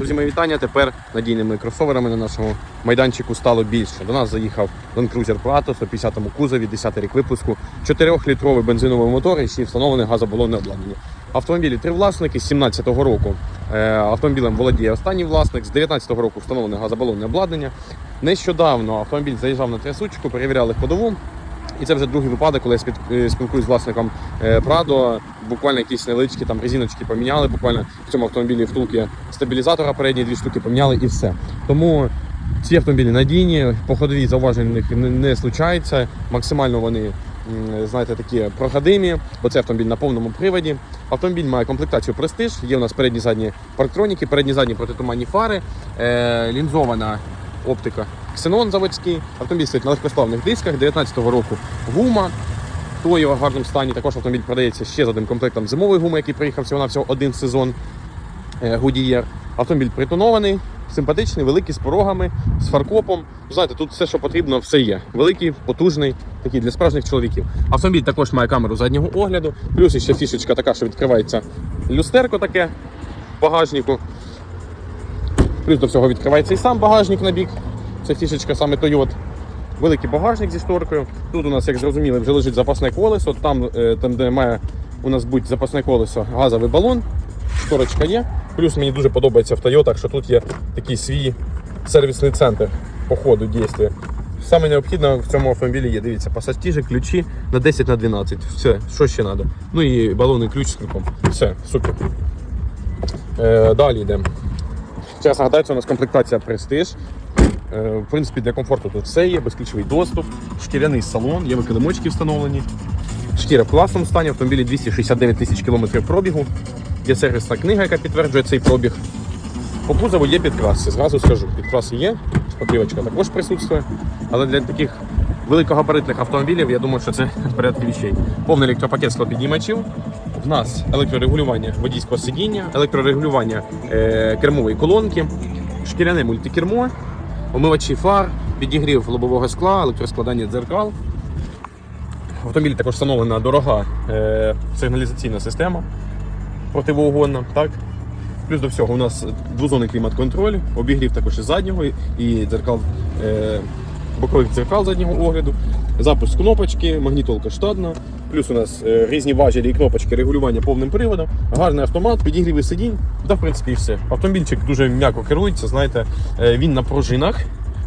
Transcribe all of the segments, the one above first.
Друзі, мої вітання. Тепер надійними кросоверами на нашому майданчику стало більше. До нас заїхав Land Cruiser Prato 150-му кузові, 10 рік випуску, 4-літровий бензиновий мотор і ще встановлене газобалонне обладнання. Автомобілі три власники з 17-го року. Е, Автомобілем володіє останній власник. З 19-го року встановлене газобалонне обладнання. Нещодавно автомобіль заїжджав на трясучку, перевіряли ходову. І це вже другий випадок, коли я е, спілкуюсь з власником е, Прадо. Буквально якісь невеличкі там резиночки поміняли. Буквально в цьому автомобілі втулки стабілізатора передні дві штуки поміняли і все. Тому ці автомобілі надійні, по ходовій зауважень у них не, случається. Максимально вони. Знаєте, такі проходимі, бо це автомобіль на повному приводі. Автомобіль має комплектацію престиж. Є у нас передні задні парктроніки, передні задні протитуманні фари, е, лінзована оптика ксенон заводський. Автомобіль стоїть на легкосплавних дисках 19-го року гума. То в гарному стані. Також автомобіль продається ще з одним комплектом зимової гуми, який приїхав всього на всього один сезон. Е, Goodyear. Автомобіль притонований, симпатичний, великий, з порогами, з фаркопом. Знаєте, тут все, що потрібно, все є. Великий, потужний, такий для справжніх чоловіків. Автомобіль також має камеру заднього огляду. Плюс ще фішечка така, що відкривається люстерко таке в багажнику. Плюс до всього відкривається і сам багажник на бік. Це фішечка саме Toyota. Великий багажник зі шторкою. Тут у нас, як зрозуміли, вже лежить запасне колесо. Там, е, там де має у нас бути запасне колесо, газовий балон. Шторочка є. Плюс мені дуже подобається в Toyota, що тут є такий свій сервісний центр по ходу дійства. Саме необхідне в цьому автомобілі є. Дивіться, пасажтіжі, ключі на 10 на 12. Все, що ще треба. Ну і балонний ключ з крюком. Все, супер. Е, далі йдемо. Зараз нагадаю, це у нас комплектація Prestige. Е, В принципі, для комфорту тут все є, безключовий доступ, шкіряний салон, є викидомочки встановлені. Шкіра в класному стані, автомобілі 269 тисяч кілометрів пробігу. Є сервісна книга, яка підтверджує цей пробіг. По кузову є підкраси, зразу скажу. Підкраси є, шпаклівочка також присутствує. Але для таких великогабаритних автомобілів, я думаю, що це в порядку вещей. Повний електропакет склопіднімачів. В нас електрорегулювання водійського сидіння, електрорегулювання е, кермової колонки, шкіряне мультикермо, омивачі фар, підігрів лобового скла, електроскладання дзеркал. В автомобілі також встановлена дорога е, сигналізаційна система противоугонна. Так? Плюс до всього у нас двозонний клімат-контроль, обігрів також і заднього, і дзеркал, е, бокових дзеркал заднього огляду, запуск кнопочки, магнітолка штатна. Плюс у нас е, різні важелі і кнопочки регулювання повним приводом, гарний автомат, підігріви сидінь. Та в принципі і все. Автомобільчик дуже м'яко керується, знаєте, е, він на пружинах.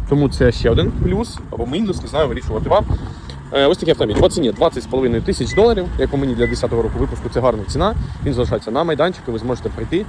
Тому це ще один плюс або мінус, не знаю, вирішувати вам. Е, Ось такий автомобіль. По ціні 20,5 тисяч доларів. Як по мені для 10-го року випуску, це гарна ціна. Він залишається на майданчику, ви зможете прийти,